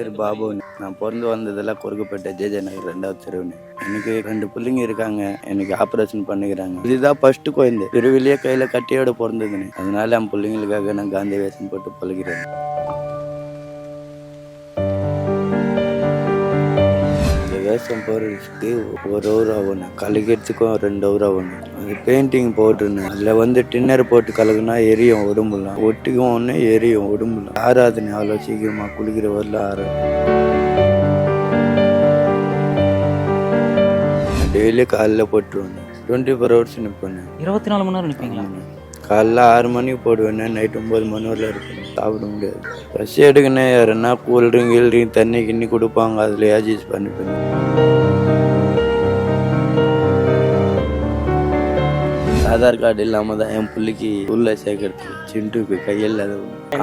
பேர் பாபுன்னு நான் பிறந்து வந்ததெல்லாம் கொருக்கப்பட்ட ஜேஜே நகர் ரெண்டாவது தெருவுன்னு. எனக்கு ரெண்டு பிள்ளைங்க இருக்காங்க. எனக்கு ஆப்ரேஷன் பண்ணிக்கிறாங்க. இதுதான் ஃபர்ஸ்ட் குழந்தை. பிறவிலேயே கையில் கட்டியோட பிறந்ததுன்னு. அதனால என் பிள்ளைங்களுக்காக நான் காந்தி வேஷம் போட்டு பழகிறேன். போடுறதுக்கு ஒரு ஹவர் ஆகணும் கலக்கிறதுக்கும் ரெண்டு ஹவர் ஆகணும் அது பெயிண்டிங் போட்டுருந்தேன் அதில் வந்து டின்னர் போட்டு கலக்குனா எரியும் உடம்புலாம். ஒட்டிக்கும் ஒன்று எரியும் உடம்புலாம். ஆறாதுன்னு அவ்வளோ சீக்கிரமாக குளிக்கிற வரல ஆறாது. டெய்லி காலைல போட்டுருவேன். டுவெண்ட்டி ஃபோர் ஹவர்ஸ் நிற்பேன் இருபத்தி நாலு மணி நேரம் நிற்பீங்களா காலைல ஆறு மணிக்கு போடுவேன் நைட் ஒம்பது மணி வரல இருப்பேன் சாப்பிட முடியாது. பசி எடுக்கணும் யாருன்னா கூல்ட்ரிங்க் கீல்ட்ரிங்க் தண்ணி கிண்ணி கொடுப்பாங்க. அதில் அட்ஜஸ்ட் பண்ணிப்பேன். ஆதார் கார்டு இல்லாமல் தான் என் பிள்ளைக்கு உள்ள சேர்க்கறது. சிண்டுக்கு கையில் அது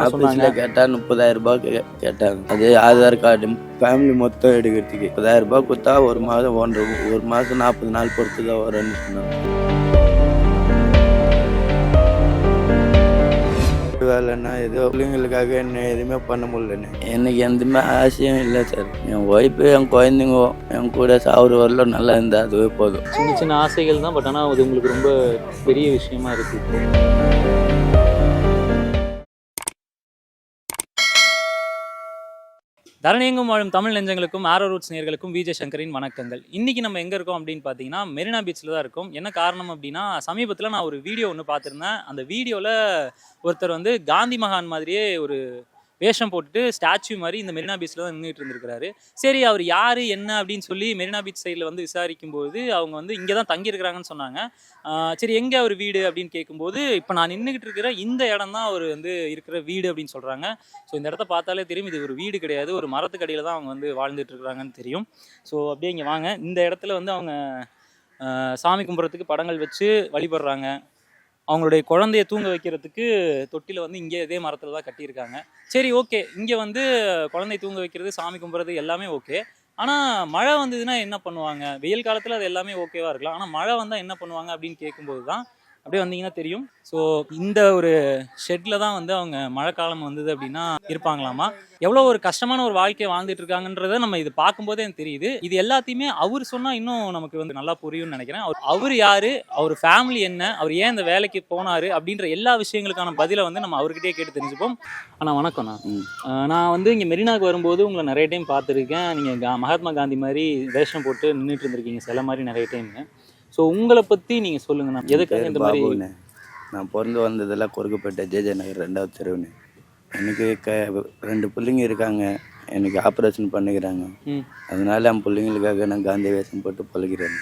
ஆஃபீஸில் கேட்டால் முப்பதாயிரம் ரூபாய் கேட்டாங்க. அதே ஆதார் கார்டு ஃபேமிலி மொத்தம் எடுக்கிறதுக்கு. முப்பதாயிரம் ரூபாய் கொடுத்தா ஒரு மாதம் ஒன்றரை ஒரு மாதம் நாற்பது நாள் பொறுத்து தான் வரும்னு சொன்னாங்க. வேலைன்னா ஏதோ பிள்ளைங்களுக்காக என்ன எதுவுமே பண்ண முடியலன்னு எனக்கு எந்தமே ஆசையும் இல்லை சார் என் ஒய்ஃபு என் குழந்தைங்க என் கூட சாப்பிட வரல நல்லா இருந்தால் அதுவே போதும். சின்ன சின்ன ஆசைகள் தான் பட் ஆனால் அது உங்களுக்கு ரொம்ப பெரிய விஷயமா இருக்கு. தரணியங்கும் வாழும் தமிழ் நெஞ்சங்களுக்கும் ஆரோ ரூட்ஸ் நேர்களுக்கும் விஜய் சங்கரின் வணக்கங்கள். இன்றைக்கி நம்ம எங்கே இருக்கோம் அப்படின்னு பார்த்தீங்கன்னா மெரினா பீச்சில் தான் இருக்கோம். என்ன காரணம் அப்படின்னா சமீபத்தில் நான் ஒரு வீடியோ ஒன்று பார்த்துருந்தேன். அந்த வீடியோவில் ஒருத்தர் வந்து காந்தி மகான் மாதிரியே ஒரு வேஷம் போட்டுட்டு ஸ்டாச்சு மாதிரி இந்த மெரினா பீச்சில் தான் நின்றுட்டு இருந்திருக்கிறாரு. சரி அவர் யார் என்ன அப்படின்னு சொல்லி மெரினா பீச் சைடில் வந்து விசாரிக்கும் போது அவங்க வந்து இங்கே தான் தங்கியிருக்கிறாங்கன்னு சொன்னாங்க. சரி எங்கே அவர் வீடு அப்படின்னு கேட்கும்போது இப்போ நான் நின்றுக்கிட்டு இருக்கிற இந்த இடம் தான் அவர் வந்து இருக்கிற வீடு அப்படின்னு சொல்கிறாங்க ஸோ இந்த இடத்த பார்த்தாலே தெரியும் இது ஒரு வீடு கிடையாது ஒரு மரத்துக்கு அடியில் தான் அவங்க வந்து வாழ்ந்துட்டு இருக்கிறாங்கன்னு தெரியும். ஸோ அப்படியே இங்கே வாங்க. இந்த இடத்துல வந்து அவங்க சாமி கும்பிட்றதுக்கு படங்கள் வச்சு வழிபடுறாங்க. அவங்களுடைய குழந்தைய தூங்க வைக்கிறதுக்கு தொட்டில வந்து இங்கே இதே மரத்தில் தான் கட்டியிருக்காங்க. சரி ஓகே. இங்கே வந்து குழந்தை தூங்க வைக்கிறது சாமி கும்பிட்றது எல்லாமே ஓகே. ஆனால் மழை வந்ததுன்னா என்ன பண்ணுவாங்க? வெயில் காலத்தில் அது எல்லாமே ஓகேவாக இருக்கலாம். ஆனால் மழை வந்தால் என்ன பண்ணுவாங்க அப்படின்னு கேட்கும்போது தான் அப்படியே வந்தீங்கன்னா தெரியும். ஸோ இந்த ஒரு ஷெட்டில் தான் வந்து அவங்க மழைக்காலம் வந்தது அப்படின்னா இருப்பாங்களாமா? எவ்வளோ ஒரு கஷ்டமான ஒரு வாழ்க்கையை வாழ்ந்துட்டு இருக்காங்கன்றத நம்ம இது பார்க்கும்போதே எனக்கு தெரியுது. இது எல்லாத்தையுமே அவர் சொன்னால் இன்னும் நமக்கு வந்து நல்லா புரியும்னு நினைக்கிறேன். அவர் அவர் யாரு? அவர் ஃபேமிலி என்ன? அவர் ஏன் இந்த வேலைக்கு போனாரு? அப்படின்ற எல்லா விஷயங்களுக்கான பதிலை வந்து நம்ம அவர்கிட்டயே கேட்டு தெரிஞ்சுப்போம். ஆனால் வணக்கம்ண்ணா நான் வந்து இங்கே மெரினாக்கு வரும்போது உங்களை நிறைய டைம் பார்த்துருக்கேன். நீங்கள் மகாத்மா காந்தி மாதிரி வேஷம் போட்டு நின்றுட்டு இருந்திருக்கீங்க. சில மாதிரி நிறைய டைம் ஸோ உங்களை பற்றி நீங்கள் சொல்லுங்கண்ணா எதுக்காக பேர் இந்த மாதிரி நான் பிறந்து வந்ததெல்லாம் கொருக்கப்பட்ட ஜேஜே நகர் ரெண்டாவது தெருவுன்னு. எனக்கு க ரெண்டு பிள்ளைங்க இருக்காங்க. எனக்கு ஆப்ரேஷன் பண்ணிக்கிறாங்க. அதனால என் பிள்ளைங்களுக்காக நான் காந்தி வேஷம் போட்டு பழகிறேன்.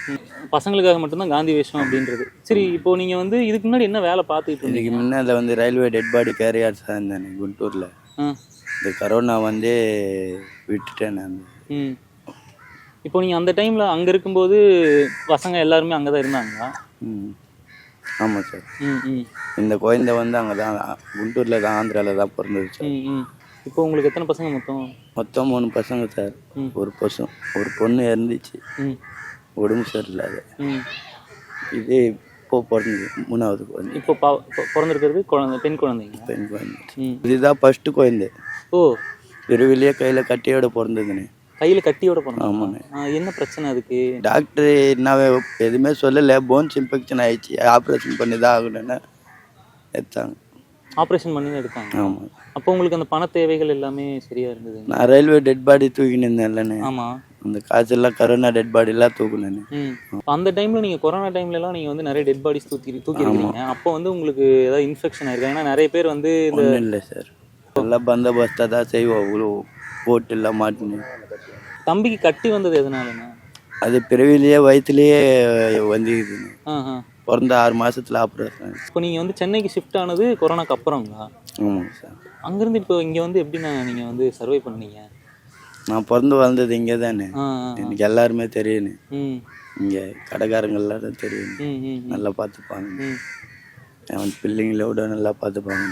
பசங்களுக்காக மட்டும்தான் காந்தி வேஷம் அப்படின்றது. சரி இப்போ நீங்கள் வந்து இதுக்கு முன்னாடி என்ன வேலை பார்த்துக்கிட்டு இதுக்கு முன்னால் வந்து ரயில்வே டெட் பாடி கேரியர்ஸாக இருந்தேன் குண்டூரில். இந்த கரோனா வந்து விட்டுட்டேன் நான். இப்போ நீங்கள் அந்த டைமில் அங்கே இருக்கும்போது பசங்க எல்லாருமே அங்கே தான் இருந்தாங்களா? ம். ஆமாம் சார் ம் ம். இந்த குழந்தை வந்து அங்கே தான் குண்டூரில் தான் ஆந்திராவில் தான் பிறந்தது சார் ம் ம். இப்போ உங்களுக்கு எத்தனை பசங்க மொத்தம்? மொத்தம் மூணு பசங்க சார். ஒரு பசம் ஒரு பொண்ணு இறந்துச்சு. ம். உடம்பு சரியில்லாத. ம். இது இப்போ பிறந்தது மூணாவது குழந்தை. இப்போ பிறந்திருக்கிறது குழந்தை பெண் குழந்தைங்க பெண் குழந்தை. இதுதான் ஃபர்ஸ்ட் குழந்தை. ஓ. பிறவிலேயே கையில் கட்டியோட பிறந்ததுன்னு. கையில் கட்டியோட பிறந்தா ஆமாண்ணே என்ன பிரச்சனை அதுக்கு? டாக்டர் என்ன எதுவுமே சொல்லலை. போன்ஸ் இன்ஃபெக்ஷன் ஆயிடுச்சு. ஆப்ரேஷன் பண்ணி தான் ஆகணும்னு எடுத்தாங்க. ஆப்ரேஷன் பண்ணி தான் எடுத்தாங்க. ஆமாம் அப்போ உங்களுக்கு அந்த பண தேவைகள் எல்லாமே சரியா இருந்தது? நான் ரயில்வே டெட் பாடி தூக்கின்னு இருந்தேன்லண்ணே ஆமா. அந்த காசெல்லாம் கரோனா டெட் பாடிலாம் அப்ப அந்த டைம்ல நீங்க கொரோனா டைம்ல எல்லாம் நீங்க வந்து நிறைய டெட் பாடிஸ் தூக்கி தூக்கி இருக்கீங்க அப்போ வந்து உங்களுக்கு ஏதாவது இன்ஃபெக்ஷன் ஆயிருக்கு? ஏன்னா நிறைய பேர் வந்து இந்த இல்லை சார். எல்லாம் பந்தோபஸ்தாக தான் செய்வோம். அவ்வளோ போட்டுலாம் மாட்டினு தம்பிக்கு கட்டி வந்தது எதனாலண்ணா? அது பிறவிலேயே வயிற்றுலேயே வந்துக்குதுங்க ஆஹா பிறந்த ஆறு மாசத்துல ஆப்ரேஷன் இப்போ நீங்க வந்து சென்னைக்கு ஷிஃப்ட் ஆனது கொரோனாக்கு அப்புறங்களா ஆமாங்க சார். அங்கிருந்து இப்போ இங்க வந்து எப்படிண்ணா நீங்க வந்து சர்வை பண்ணீங்க நான் பிறந்து வளர்ந்தது இங்கே தானே. எனக்கு எல்லாருமே தெரியுன்னு ம். இங்கே கடைக்காரங்க எல்லாரும் தெரியும். நல்லா பார்த்துப்பாங்க. அவன் பிள்ளைங்களோட நல்லா பார்த்துப்பாங்க.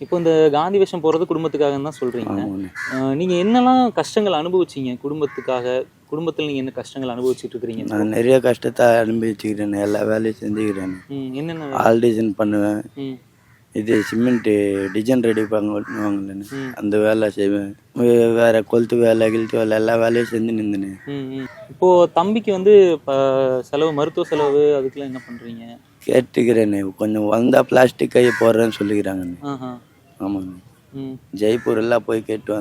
இப்போ இந்த காந்தி வேஷம் போறது குடும்பத்துக்காக தான் சொல்றீங்க. ஆமாண்ணே ஆஹ் நீங்க என்னெல்லாம் கஷ்டங்கள் அனுபவிச்சீங்க குடும்பத்துக்காக? குடும்பத்தில் நீங்க என்ன கஷ்டங்கள் அனுபவிச்சுட்டு இருக்கிறீங்க நான் நிறைய கஷ்டத்தை அனுபவிச்சுக்கிறேன். எல்லா வேலையும் செஞ்சுக்கிறேன். என்னென்ன ஆல் டிசைன் பண்ணுவேன். இது சிமெண்ட் டிசைன் ரெடி பண்ணுவாங்கல்லண்ணே ம். அந்த வேலை செய்வேன். வேற கொளுத்து வேலை கிழத்து வேலை எல்லா வேலையும் செஞ்சு நின்றுனே ம், ம். இப்போ தம்பிக்கு வந்து செலவு மருத்துவ செலவு அதுக்கெல்லாம் என்ன பண்றீங்க? கேட்டுக்கிறேனே. கொஞ்சம் வந்தா பிளாஸ்டிக் கையை போடுறேன்னு சொல்லிக்கிறாங்கண்ணே. ம். ஜெய்ப்பூர் எல்லாம் போய் கேட்டு.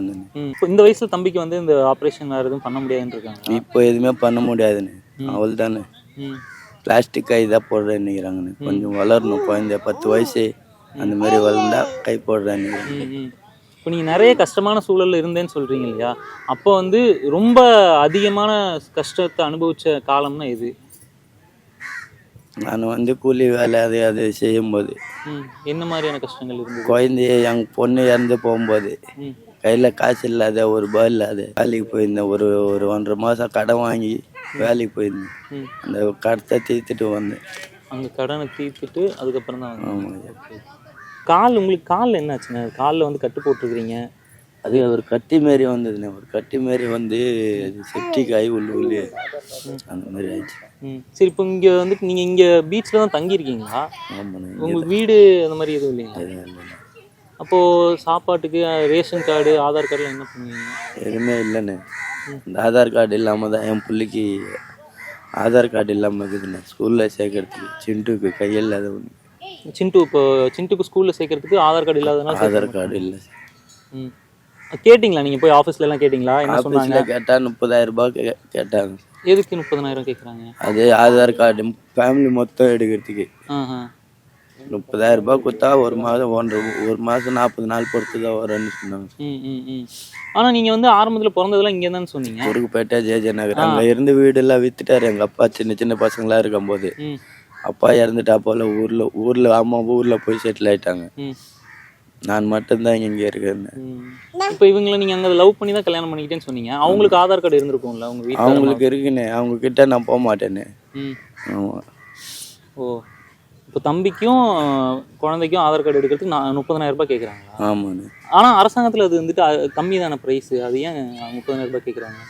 இப்போ இந்த வயசுல தம்பிக்கு வந்து இந்த ஆப்ரேஷன் வேற எதுவும் பண்ண முடியாதுன்னு இருக்காங்க இப்போ எதுவுமே பண்ண முடியாதுண்ணே. அவள் தானே பிளாஸ்டிக் கை தான் போடுறேன்னுக்கிறாங்கண்ணே கொஞ்சம் வளரணும். குழந்தை பத்து வயசு அந்த மாதிரி வளர்ந்தா கை போடுறேன்னு. இப்போ நீங்கள் நிறைய கஷ்டமான சூழல்ல இருந்தேன்னு சொல்றீங்க இல்லையா? அப்போ வந்து ரொம்ப அதிகமான கஷ்டத்தை அனுபவிச்ச காலம்னா எது? நான் வந்து கூலி வேலை அது அது செய்யும்போது. என்ன மாதிரியான கஷ்டங்கள் இருந்தது? குழந்தைய என் பொண்ணு இறந்து போகும்போது கையில் காசு இல்லாத ஒரு ரூபாய் இல்லாத வேலைக்கு போயிருந்தேன். ஒரு ஒரு ஒன்றரை மாதம் கடன் வாங்கி வேலைக்கு போயிருந்தேன். அந்த கடத்தை தீர்த்துட்டு வந்தேன். அங்கே கடனை தீர்த்துட்டு அதுக்கப்புறம் தான் ஆமாம் கால் உங்களுக்கு காலில் என்ன ஆச்சுண்ணே காலில் வந்து கட்டு போட்டிருக்கிறீங்க. அது ஒரு கட்டி மாரி வந்ததுண்ணே ஒரு கட்டி மாரி வந்து செப்டிக் ஆகி உள்ள உள்ளே அந்த மாதிரி ஆயிடுச்சு. சரி இப்போ இங்கே வந்துட்டு நீங்கள் இங்கே பீச்சில் தான் தங்கியிருக்கீங்களா? உங்களுக்கு வீடு அந்த மாதிரி எதுவும் இல்லைங்களா. அப்போது சாப்பாட்டுக்கு ரேஷன் கார்டு ஆதார் கார்டுலாம் என்ன பண்ணுவீங்க? எதுவுமே இல்லைண்ணே. இந்த ஆதார் கார்டு இல்லாமல் தான் என் பிள்ளைக்கு ஆதார் கார்டு இல்லாமல் இருக்குதுண்ணே. ஸ்கூலில் சேர்க்கறதுக்கு சிண்டுக்கு கையில் அது ஒன்று சிண்டு இப்போ சிண்டுக்கு ஸ்கூலில் சேர்க்கறதுக்கு ஆதார் கார்டு இல்லாதனால ஆதார் கார்டு இல்லை ம். கேட்டிங்களா நீங்கள் போய் ஆஃபீஸ்ல எல்லாம் கேட்டிங்களா? என்ன சொன்னாங்க? கேட்டால் முப்பதாயிரம் ரூபாய் கே- கேட்டாங்க எதுக்கு முப்பதனாயிரம் கேட்குறாங்க அது ஆதார் கார்டு ஃபேமிலி மொத்தம் எடுக்கிறதுக்கு. முப்பதாயிரம் ரூபாய் கொடுத்தா ஒரு மாதம் ஒன்றரை ஒரு மாதம் நாற்பது நாள் பொறுத்து தான் வரும்னு சொன்னாங்க. ஆனால் நீங்கள் வந்து ஆரம்பத்தில் பிறந்ததெல்லாம் இங்கே தானே சொன்னீங்க ஊருக்குப்பேட்டை ஜேஜே நகர். அங்கே இருந்து வீடெல்லாம் வித்துட்டாரு எங்கள் அப்பா. சின்ன சின்ன பசங்களாக இருக்கும்போது. ம். அப்பா இறந்துட்டா போல ஊரில் ஊரில் அம்மா ஊரில் போய் செட்டில் ஆயிட்டாங்க. நான் மட்டும்தான் இங்கே இருக்கேன். ம். இப்போ இவங்களை நீங்கள் அங்கே லவ் பண்ணி தான் கல்யாணம் பண்ணிக்கிட்டேன்னு சொன்னீங்க. அவங்களுக்கு ஆதார் கார்டு இருந்திருக்கும்ல அவங்க வீட்டில் அவங்களுக்கு இருக்குண்ணே. அவங்க கிட்ட நான் போக மாட்டேனே ம். ஆமாம் ஓ. இப்போ தம்பிக்கும் குழந்தைக்கும் ஆதார் கார்டு எடுக்கிறதுக்கு நான் முப்பதனாயிரம் ரூபாய் கேட்குறாங்களா ஆமாண்ணே. ஆனால் அரசாங்கத்தில் அது வந்துட்டு கம்மி தானே ப்ரைஸு அது ஏன் முப்பதனாயிரம் ரூபாய் கேட்குறாங்க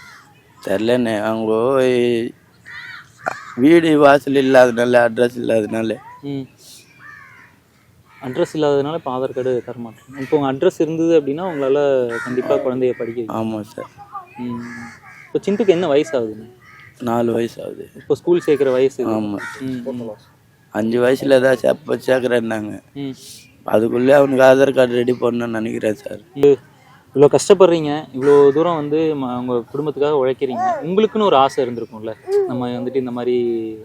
தெரிலண்ணே அவங்க வீடு வாசல் இல்லாதனால அட்ரஸ் இல்லாதனால ம். அட்ரஸ் இல்லாததுனால இப்போ ஆதார் கார்டு தர மாட்டேன் இப்போ உங்கள் அட்ரஸ் இருந்தது அப்படின்னா உங்களால் கண்டிப்பாக குழந்தைய படிக்க ஆமாம் சார் ம். இப்போ சிந்துக்கு என்ன வயசு ஆகுதுண்ணே நாலு வயசு ஆகுது இப்போ ஸ்கூல் சேர்க்குற வயசு. ஆமாம். அஞ்சு வயசுல தான் சேர்ப்ப சேர்க்குறேன்னாங்க ம். அதுக்குள்ளே அவனுக்கு ஆதார் கார்டு ரெடி பண்ணணும்னு நினைக்கிறேன் சார் இவ்வளோ கஷ்டப்படுறீங்க இவ்வளோ தூரம் வந்து ம- உங்க குடும்பத்துக்காக உழைக்கிறீங்க. உங்களுக்குன்னு ஒரு ஆசை இருந்திருக்கும்ல? நம்ம வந்துட்டு இந்த மாதிரி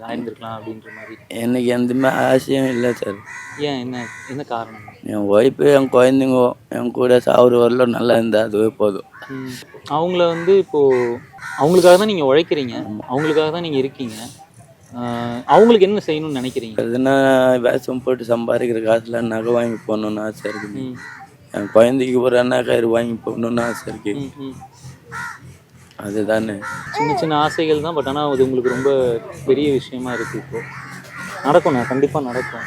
ஆயிருந்திருக்கலாம் அப்படின்ற மாதிரி. எனக்கு எந்தமே ஆசையும் இல்லை சார். ஏன்? என்ன என்ன காரணம்? என் ஒய்ஃபு என் குழந்தைங்க என் கூட சாவுற வரலும் நல்லா இருந்தால் அதுவே போதும். அவங்கள வந்து இப்போ அவங்களுக்காக தான் நீங்க உழைக்கிறீங்க. அவங்களுக்காக தான் நீங்க இருக்கீங்க. அவங்களுக்கு என்ன செய்யணும்னு நினைக்கிறீங்க? எதுனா வேஷம் போட்டு சம்பாதிக்கிற காசுல நகை வாங்கி போகணுன்னு ஆசை இருக்குது. என் குழந்தைக்கு ஒரு அண்ணா கயிறு வாங்கி போகணுன்னு ஆசை இருக்கு. அதுதானே. சின்ன சின்ன ஆசைகள் தான் பட் ஆனால் அது உங்களுக்கு ரொம்ப பெரிய விஷயமா இருக்கு இப்போ. நடக்கும்ண்ணா கண்டிப்பாக நடக்கும்.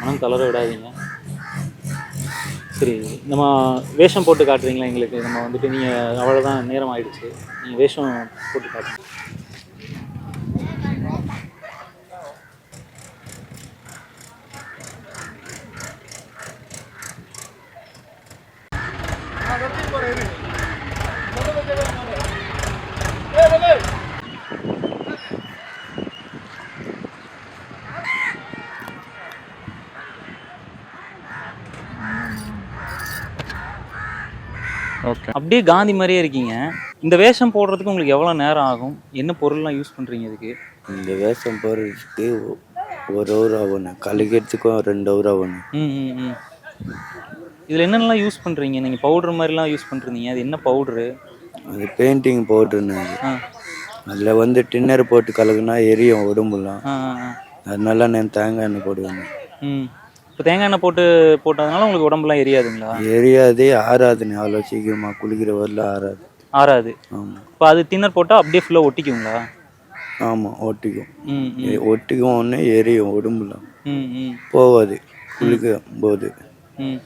மனம் தளர விடாதீங்க. சரி நம்ம வேஷம் போட்டு காட்டுறீங்களா எங்களுக்கு? நம்ம வந்துட்டு நீங்கள் அவ்வளோதான் நேரம் ஆயிடுச்சு. நீங்கள் வேஷம் போட்டு காட்டுங்க ஓகே அப்படியே காந்தி மாதிரியே இருக்கீங்க. இந்த வேஷம் போடுறதுக்கு உங்களுக்கு எவ்வளோ நேரம் ஆகும்? என்ன பொருள்லாம் யூஸ் பண்ணுறீங்க இதுக்கு? இந்த வேஷம் போடுறதுக்கு ஒரு ஹவர் ஆகணும் கழுகிறதுக்கும் ரெண்டு ஹவர் ஆகணும் ம் இதில் என்னென்னலாம் யூஸ் பண்ணுறீங்க நீங்கள் பவுடர் மாதிரிலாம் யூஸ் பண்ணுறீங்க அது என்ன பவுட்ரு அது பெயிண்டிங் பவுட்ருன்னு ஆ. அதில் வந்து டின்னர் போட்டு கலக்குனா எரியும் உடம்புலாம். அதனால நான் தேங்காய் எண்ணெய் போடுவேன். ம். இப்போ தேங்காய் எண்ணெய் போட்டு போட்டதுனால உங்களுக்கு உடம்புலாம் எரியாதுங்களா? எரியாதே ஆறாதுண்ணே அவ்வளோ சீக்கிரமாக குளிக்கிற வரல ஆறாது. ஆறாது. ஆமாம் இப்போ அது டின்னர் போட்டால் அப்படியே ஃபுல்லாக ஒட்டிக்குங்களா? ஆமாம் ஒட்டிக்கும். எ- ஒட்டிக்கும் ஒன்று எரியும் உடம்புலாம் ம் ம். போகாது. குளிக்கும் போது ம்.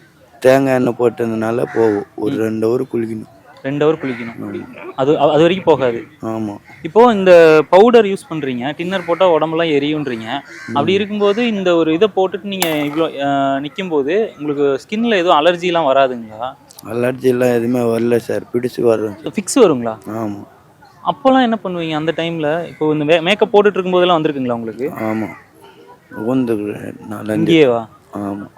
தேங்காய் எண்ணெய் போட்டதுனால போகும். ஒரு ரெண்டு ஹவர் குளிக்கணும். ரெண்டு ஹவர் குளிக்கணும். அது அது வரைக்கும் போகாது. ஆமாம் இப்போ இந்த பவுடர் யூஸ் பண்றீங்க டின்னர் போட்டா உடம்பெல்லாம் எரியுன்றீங்க அப்படி இருக்கும்போது இந்த ஒரு இதை போட்டுட்டு நீங்க இவ்வளோ நிற்கும் போது உங்களுக்கு ஸ்கின்ல எதுவும் அலர்ஜிலாம் வராதுங்களா? அலர்ஜிலாம் எதுவுமே வரல சார் பிடிச்சி வர்றோம் சார் ஃபிக்ஸ் வருங்களா? ஆமாம் அப்போல்லாம் என்ன பண்ணுவீங்க அந்த டைம்ல இப்போ இந்த மேக்கப் போட்டுட்டு இருக்கும்போதெல்லாம் வந்திருக்குங்களா உங்களுக்கு? ஆமாம் உந்து நாலஞ்சு இங்கேயேவா ஆமாம்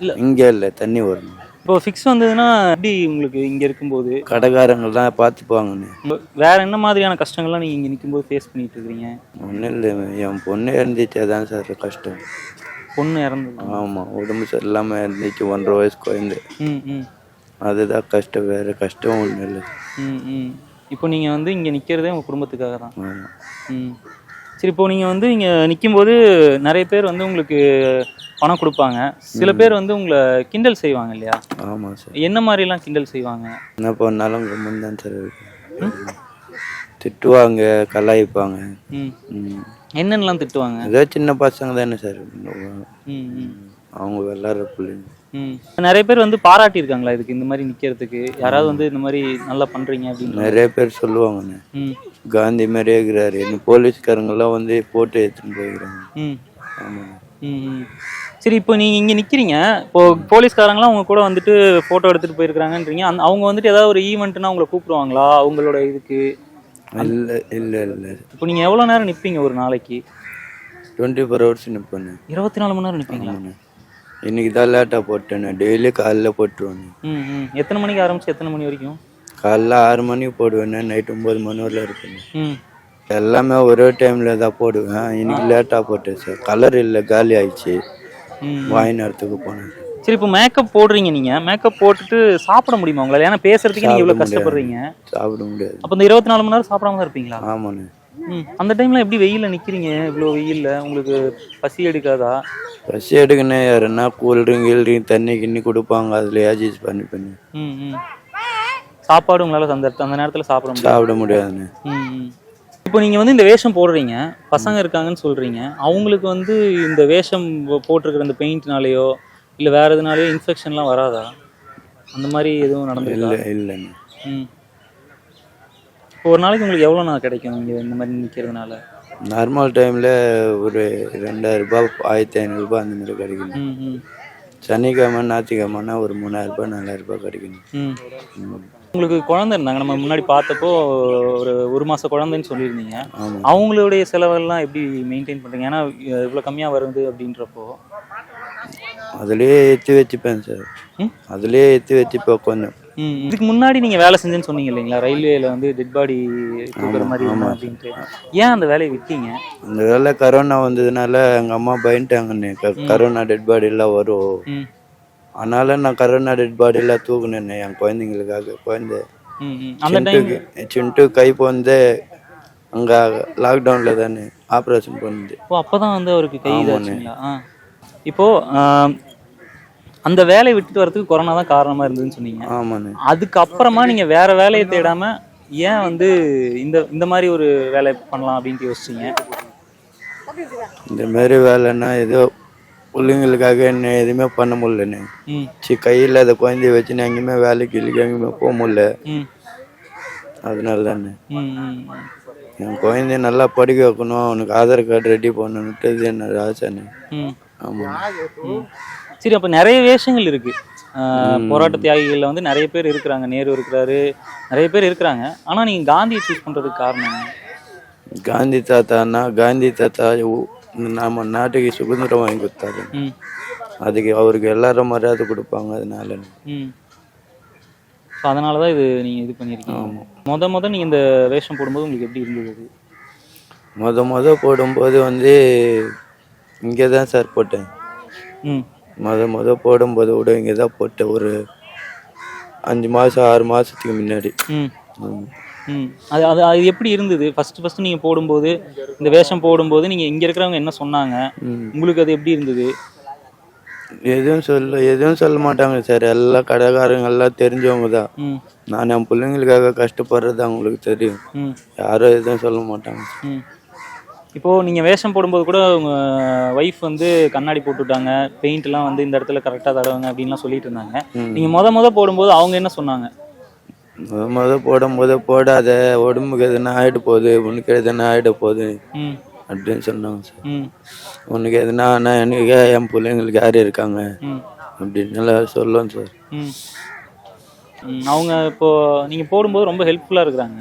இல்ல. இங்கே இல்லை தண்ணி வரணும் இப்போ ஃபிக்ஸ் வந்ததுன்னா எப்படி உங்களுக்கு இங்க இருக்கும்போது? கடைக்காரங்கள்லாம் பார்த்துப்பாங்கண்ணே. உங்க- வேற என்ன மாதிரியான கஷ்டங்கள்லாம் நீங்க இங்க நிக்கும்போது ஃபேஸ் பண்ணிட்டு இருக்கீங்க? ஒன்றும் இல்லை என் பொண்ணு இருந்துச்சு தான் சார் கஷ்டம். பொண்ணு இறந்தது ஆமாம் உடம்பு சரியில்லாமல் இருந்துச்சு ஒன்றரை வயசு குழந்தை ம் ம். அதுதான் கஷ்டம் வேறு கஷ்டம் ஒன்றும் இல்லை. ம் ம். இப்போ நீங்க வந்து இங்க நிக்கிறதே உங்க குடும்பத்துக்காக தான் ஆமாம் ம். சரி இப்போ நீங்கள் வந்து இங்கே நிக்கும்போது நிறைய பேர் வந்து உங்களுக்கு பணம் கொடுப்பாங்க. சில பேர் வந்து உங்களை கிண்டல் செய்வாங்க இல்லையா? ஆமாம் சார். என்ன மாதிரிலாம் கிண்டல் செய்வாங்க? என்ன பண்ணாலும் கம்மன் தான் சார் திட்டுவாங்க கலாய்ப்பாங்க. ம். ம். என்னென்னலாம் திட்டுவாங்க? ஏதோ சின்ன பசங்க தானே சார். அவங்க விளாட்ற பிள்ளைங்க. நிறைய பேர் வந்து பாராட்டியிருக்காங்களா இதுக்கு இந்த மாதிரி நிற்கிறதுக்கு யாராவது வந்து இந்த மாதிரி நல்லா பண்ணுறீங்க அப்படின்னு. நிறைய பேர் சொல்லுவாங்கண்ணே. காந்தி மாதிரியே இருக்கிறாரு. இன்னும் போலீஸ்காரங்கெல்லாம் வந்து போட்டு எடுத்துன்னு போயிருக்காங்க. ம். ஆமாங்க. ம் ம். சரி இப்போ நீங்கள் இங்கே நிற்கிறீங்க இப்போ போலீஸ்காரங்களாம் உங்க கூட வந்துட்டு ஃபோட்டோ எடுத்துகிட்டு போயிருக்காங்கன்றீங்க அந்த அவங்க வந்துட்டு ஏதாவது ஒரு ஈவெண்ட்னா உங்களை கூப்பிடுவாங்களா? அவங்களோட இதுக்கு? இல்லை இல்லை இல்லை. இப்போ நீங்கள் எவ்வளோ நேரம் நிற்பீங்க ஒரு நாளைக்கு? டுவெண்ட்டி ஃபோர் ஹவர்ஸ் நிற்பேண்ணே இருபத்தி நாலு மணி நேரம் நிற்பீங்களா இன்னைக்கு தான் லேட்டாக போட்டேண்ணே டெய்லி காலைல ம் ம். எத்தனை மணிக்கு ஆரம்பிச்சு எத்தனை மணி வரைக்கும்? காலைல ஆறு மணிக்கு போடுவேண்ணே நைட் ஒம்பது மணி வரல இருப்பேண்ணே ம். எல்லாமே ஒரே டைமில் தான் போடுவேன். இன்னைக்கு லேட்டாக போட்டேன் சார். கலர் இல்லை காலி ஆயிடுச்சு. நேரத்துக்கு போனேன். சரி இப்போ மேக்கப் போடுறீங்க நீங்கள் மேக்கப் போட்டுட்டு சாப்பிட முடியுமா உங்களால்? ஏன்னா பேசுறதுக்கு நீங்கள் இவ்வளோ. கஷ்டப்படுறீங்க. சாப்பிட முடியாது. அப்போ இந்த இருபத்தி நாலு மணி நேரம் சாப்பிடாம தான் இருப்பீங்களா? ஆமாண்ணே. அந்த டைமில் எப்படி வெயிலில் நிற்கிறீங்க இவ்வளோ வெயிலில் உங்களுக்கு பசி எடுக்காதா? பசி எடுக்கணே யாருன்னா கூல்ட்ரிங்க் கீல்ட்ரிங்க் தண்ணி கிண்ணி கொடுப்பாங்க. அதில் ஏஜிஸ் பண்ணி பண்ணி. ம் சாப்பாடு உங்களால் அந்த அந்த நேரத்தில் சாப்பிட முடியாது. சாப்பிட முடியாதுண்ணே. ம். இப்போ நீங்கள் வந்து இந்த வேஷம் போடுறீங்க. பசங்க இருக்காங்கன்னு சொல்கிறீங்க அவங்களுக்கு வந்து இந்த வேஷம் போட்டிருக்கிற இந்த பெயிண்ட்னாலேயோ இல்லை வேற எதுனாலயோ இன்ஃபெக்ஷன்லாம் வராதா? அந்த மாதிரி எதுவும் நடந்திருக்கா? இல்லை இல்லைண்ணே. ம். ஒரு நாளைக்கு உங்களுக்கு எவ்வளோ நான் கிடைக்கும் இங்கே இந்த மாதிரி நிற்கிறதுனால நார்மல் டைமில் ஒரு ரெண்டாயிரம் ரூபாய் ஆயிரத்தி ஐநூறுரூபா அந்த மாதிரி கிடைக்கணும் ம் ம். சனிக்கிழமை ஞாயிற்றுக்கிழமைனா ஒரு மூணாயிரம் ரூபாய் நாலாயிரம் ரூபாய் கிடைக்கணும் ம். ம். உங்களுக்கு குழந்தை இருந்தாங்க நம்ம முன்னாடி பார்த்தப்போ ஒரு ஒரு மாச குழந்தைன்னு சொல்லியிருந்தீங்க. அவங்களுடைய செலவெல்லாம் எப்படி மெயின்டைன் பண்றீங்க? ஏன்னா இவ்வளோ கம்மியாக வருது அப்படின்றப்போ. அதுலேயே ஏற்றி வச்சுப்பேன் சார். ம்? அதுலேயே ஏற்றி வச்சுப்பேன் கொஞ்சம். இதுக்கு முன்னாடி நீங்க வேலை செஞ்சேன்னு சொன்னீங்க இல்லைங்களா? ரயில்வேல வந்து டெட் பாடி தூக்குற மாதிரி அப்படின்ட்டு ஏன் அந்த வேலையை விட்டீங்க? அந்த வேலை கரோனா வந்ததுனால எங்கள் அம்மா பயந்துட்டாங்கண்ணே. க- கரோனா டெட் பாடிலாம் வரும். ம். அதனால நான் கரோனா டெட் பாடிலாம் தூக்குனேண்ணே என் குழந்தைங்களுக்காக. குழந்தை சிண்டு கை போந்து அங்கே லாக்டவுனில் தானே ஆப்ரேஷன் பண்ணுது. ஓ அப்பதான் வந்து அவருக்கு கை இப்போ அந்த வேலையை விட்டுட்டு வரதுக்கு கொரோனா தான் காரணமா இருந்ததுன்னு சொன்னீங்க. ஆமாண்ணே. அதுக்கப்புறமா நீங்க வேற வேலையை தேடாம ஏன் வந்து இந்த இந்த மாதிரி ஒரு வேலை பண்ணலாம் அப்படின்ட்டு யோசிச்சீங்க? இந்த மாதிரி வேலைன்னா ஏதோ பிள்ளைங்களுக்காக என்ன எதுவுமே பண்ண முடியலண்ணே. ம். சி கையில் அதை குழந்தைய வச்சு நான் எங்கேயுமே வேலைக்கு இல்லைக்கு எங்கேயுமே போக முடியல. அதனால தானே. என் குழந்தைய நல்லா படிக்க வைக்கணும் அவனுக்கு ஆதார் கார்டு ரெடி பண்ணணுன்ட்டு இது என்னோட ஆசைண்ணே. ஆமாம். சரி அப்போ நிறைய வேஷங்கள் இருக்கு. ஆஹ் போராட்ட தியாகிகள்ல வந்து நிறைய பேர் இருக்கிறாங்க. நேரு இருக்கிறாரு. நிறைய பேர் இருக்கிறாங்க. ஆனா நீங்க காந்தியை சூஸ் பண்றதுக்கு காரணம் என்ன? காந்தி தாத்தான்னா காந்தி தாத்தா ஊ- நம்ம நாட்டுக்கு சுதந்திரம் வாங்கி கொடுத்தாரு. அதுக்கு அவருக்கு எல்லாரும் மரியாதை கொடுப்பாங்க. அதனால. ஸோ அதனால தான் இது நீங்க இது பண்ணியிருக்கீங்க. முத முத நீங்க இந்த வேஷம் போடும்போது உங்களுக்கு எப்படி இருந்தது அது? முத முத போடும்போது வந்து இங்கே தான் சார் போட்டேன். ம். முத முத போடும்போது கூட இங்கே தான் போட்டேன் ஒரு அஞ்சு மாதம் ஆறு மாதத்துக்கு முன்னாடி. ம். அது அது அது எப்படி இருந்தது? ஃபர்ஸ்ட் ஃபர்ஸ்ட் நீங்க போடும்போது இந்த வேஷம் போடும்போது நீங்க இங்க இருக்கிறவங்க என்ன சொன்னாங்க. உங்களுக்கு அது எப்படி இருந்தது? எதுவும் சொல்ல எதுவும் சொல்ல மாட்டாங்க சார். எல்லா கடைக்காரங்க எல்லாம் தெரிஞ்சவங்க தான். நான் என் பிள்ளைங்களுக்காக கஷ்டப்படுறது அவங்களுக்கு தெரியும். யாரும் எதுவும் சொல்ல மாட்டாங்க. ம் இப்போ நீங்க வேஷம் போடும்போது கூட உங்க ஒய்ஃப் வந்து கண்ணாடி போட்டுட்டாங்க பெயிண்ட் எல்லாம் வந்து இந்த இடத்துல கரெக்டா தடவுங்க அப்படின்லாம் சொல்லிட்டு இருந்தாங்க. ம். நீங்க முத முத போடும்போது அவங்க என்ன சொன்னாங்க? முத முத போடும் போது போடாத உடம்புக்கு எதுனா ஆயிட போகுது உனக்கு எதுனா ஆயிட போகுது அப்படின்னு சொன்னாங்க சார். ம். உனக்கு எதுனா ஆனால் எனக்கு என் பிள்ளைங்களுக்கு யார் இருக்காங்க? அப்படின்னு சொல்லுவேன் சார். அவங்க இப்போ நீங்க போடும்போது ரொம்ப ஹெல்ப்ஃபுல்லா இருக்கிறாங்க.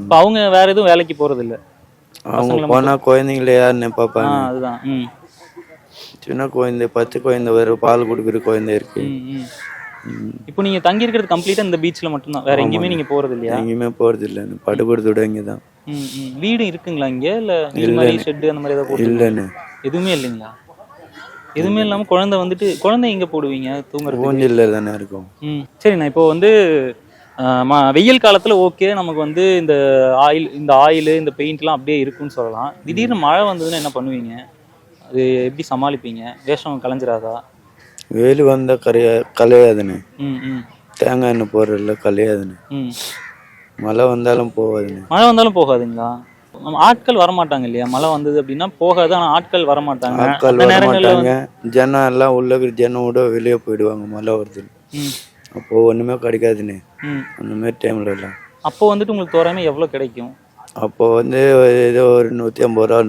இப்போ அவங்க வேற எதுவும் வேலைக்கு போறது இல்ல அவங்க போனால் குழந்தைங்கள யாருன்னு ஆ பார்ப்பாங்க அதுதான். ம். சின்ன குழந்தை பச்சை குழந்தை வேறு பால் கொடுக்குற குழந்தை இருக்கு. இப்போ நீங்க தங்கி இருக்கிறது கம்ப்ளீட்டா இந்த பீச்ல மட்டும்தான். வேற எங்கேயுமே நீங்க போறது இல்லையா? எங்கேயுமே போகிறது இல்லை. படுகொடுத்தோட இங்கே தான். வீடு இருக்குங்களா இங்க? இல்ல இது மாதிரி ஷெட் அந்த மாதிரி ஏதாவது போட்டு இல்லைன்னு எதுவுமே இல்லைங்களா? எதுவுமே இல்லாம குழந்தை வந்துட்டு குழந்தை எங்க போடுவீங்க? தூங்குறது தானே இருக்கும். ம். சரிண்ணா இப்போ வந்து வெயில் காலத்துல ஓகே நமக்கு வந்து இந்த ஆயில் இந்த ஆயில் இந்த பெயிண்ட்லாம் அப்படியே இருக்குன்னு சொல்லலாம். திடீர்னு மழை வந்ததுன்னா என்ன பண்ணுவீங்க? அது எப்படி சமாளிப்பீங்க? வேஷம் கலைஞ்சிராதா? வெயில் வந்தால் கரைய கலையாதுன்னு. தேங்காய் எண்ணெய் போடுறதில்ல கலையாதுன்னு. மழை வந்தாலும் போகாதுன்னு. மழை வந்தாலும் போகாதுங்களா? நம்ம ஆட்கள் வரமாட்டாங்க இல்லையா? மழை வந்தது அப்படின்னா போகாது ஆனா ஆட்கள் வரமாட்டாங்க. ஆட்கள் அந்த வர நேரங்கள்ல மாட்டாங்க ஜனம் எல்லாம் உள்ள ஜனம் விட வெளியே போயிடுவாங்க மழை வருது ம். அப்போ ஒண்ணுமே கிடைக்காதுன்னு. அந்த மாதிரி டைம்ல எல்லாம். அப்போ வந்துட்டு உங்களுக்கு தோராயமா எவ்வளவு கிடைக்கும்? அப்போ வந்து ஏதோ ஒரு நூற்றி ஐம்பது ரூபா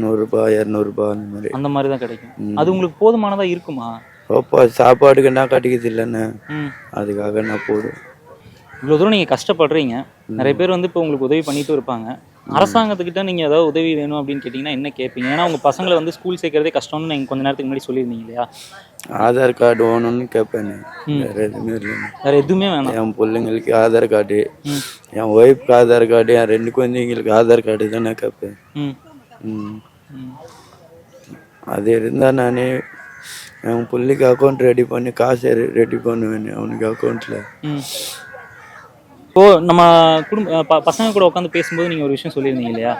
நூறுரூபா இரநூறுபா அந்த மாதிரி. அந்த மாதிரி தான் கிடைக்கும். அது உங்களுக்கு போதுமானதா இருக்குமா? அப்போ சாப்பாடுக்கு என்ன கிடைக்குது இல்லைன்னு. அதுக்காக நான் போடுவேன். இவ்வளோ தூரம் நீங்கள் கஷ்டப்படுறீங்க. நிறைய பேர் வந்து இப்போ உங்களுக்கு உதவி பண்ணிட்டு இருப்பாங்க. அரசாங்கத்துக்கிட்ட நீங்கள் ஏதாவது உதவி வேணும் அப்படின்னு கேட்டிங்கன்னா என்ன கேட்பீங்க? ஏன்னா உங்கள் பசங்களை வந்து ஸ்கூல் சேர்க்கறதே கஷ்டம்னு நீங்கள் கொஞ்ச நேரத்துக்கு முன்னாடி சொல்லியிருந்தீங்க இல்லையா? ஆதார் கார்டு வேணும்னு கேட்பேன் வேற எதுவுமே இல்லைன்னு வேற எதுவுமே வேணாம். என் பிள்ளைங்களுக்கு ஆதார் கார்டு என் ஒய்ஃப்க்கு ஆதார் கார்டு என் ரெண்டு குழந்தைங்களுக்கு ஆதார் கார்டு தானே கேட்பேன். ம். ம். அது இருந்தால் நானே என் பிள்ளைக்கு அக்கௌண்ட் ரெடி பண்ணி காசு ரெடி பண்ணுவேன் அவனுக்கு அக்கௌண்ட்டில் ம் இப்போ நம்ம குடும்ப ப- பசங்க கூட உட்காந்து பேசும்போது நீங்கள் ஒரு விஷயம் சொல்லியிருந்தீங்க இல்லையா?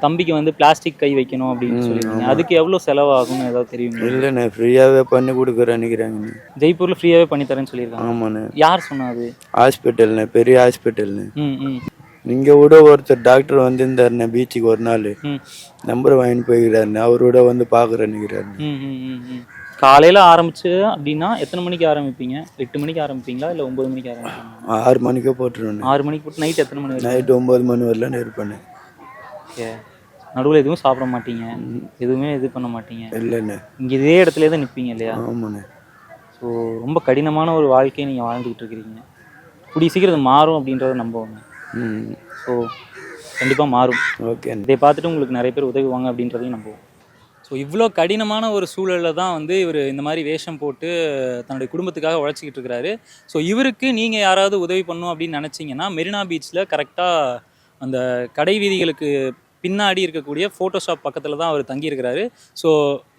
தம்பிக்கு வந்து பிளாஸ்டிக் கை வைக்கணும் அப்படின்னு சொல்லியிருந்தீங்க. அதுக்கு எவ்வளோ செலவாகும்னு ஏதாவது தெரியுங்களா? இல்லைண்ணே ஃப்ரீயாகவே பண்ணி கொடுக்குறேன் நினைக்கிறாங்கண்ணே ஜெய்ப்பூரில் ஃப்ரீயாகவே பண்ணி தரேன்னு சொல்லியிருக்காங்க. ஆமாண்ணே. யார் சொன்னா அது? ஹாஸ்பிட்டல்ண்ணே பெரிய ஹாஸ்பிட்டல்ண்ணே. ம் ம். இங்கே கூட ஒருத்தர் டாக்டர் வந்திருந்தாருண்ணே பீச்சுக்கு ஒரு நாள். நம்பர் வாங்கிட்டு போய்க்கிறாருண்ணே. அவரோட வந்து பார்க்குறேன் காலையில ஆரம்பிச்சு அப்படின்னா எத்தனை மணிக்கு ஆரம்பிப்பீங்க? எட்டு மணிக்கு ஆரம்பிப்பீங்களா? இல்ல ஒன்பது மணிக்கு ஆரம்பிப்பீங்க ஆறு மணிக்கே போட்டுருவேண்ணே ஆறு மணிக்கு போட்டு நைட் எத்தனை மணி நைட்டு ஒம்பது மணி வரலாம் இருப்பேண்ணே ஓகே. நடுவில் எதுவும் சாப்பிட மாட்டீங்க? எதுவுமே இது பண்ண மாட்டீங்க? இல்லைண்ணே. இங்க இதே இடத்துல தான் நிற்பீங்க இல்லையா? ஆமாண்ணே. ஸோ ரொம்ப கடினமான ஒரு வாழ்க்கையை நீங்க வாழ்ந்துகிட்டு இருக்கிறீங்க. கூடிய சீக்கிரம் மாறும் அப்படின்றத நம்புவாங்க. ம். ஸோ கண்டிப்பா மாறும். ஓகேண்ணே. இதை பார்த்துட்டு உங்களுக்கு நிறைய பேர் உதவுவாங்க அப்படின்றதையும் நம்புவோம். ஸோ இவ்வளோ கடினமான ஒரு சூழலில் தான் வந்து இவர் இந்த மாதிரி வேஷம் போட்டு தன்னுடைய குடும்பத்துக்காக உழைச்சிக்கிட்டு இருக்கிறாரு ஸோ இவருக்கு நீங்கள் யாராவது உதவி பண்ணும் அப்படின்னு நினச்சிங்கன்னா மெரினா பீச்சில் கரெக்டாக அந்த கடை வீதிகளுக்கு பின்னாடி இருக்கக்கூடிய ஃபோட்டோஷாப் பக்கத்தில் தான் அவர் தங்கியிருக்கிறாரு. ஸோ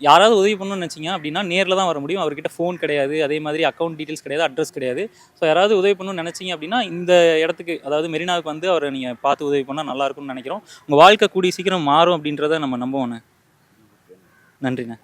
யாராவது உதவி பண்ணணும்னு நினச்சிங்க அப்படின்னா நேரில் தான் வர முடியும். அவர்கிட்ட ஃபோன் கிடையாது. அதே மாதிரி அக்கௌண்ட் டீட்டெயில்ஸ் கிடையாது. அட்ரஸ் கிடையாது. ஸோ யாராவது உதவி பண்ணணும்னு நினச்சிங்க அப்படின்னா இந்த இடத்துக்கு அதாவது மெரினாவுக்கு வந்து அவரை நீங்கள் பார்த்து உதவி பண்ணால் நல்லா இருக்கும்னு நினைக்கிறோம். உங்கள் வாழ்க்கை கூடிய சீக்கிரம் மாறும் அப்படின்றத நம்ம நம்புவோண்ணே நன்றிண்ணா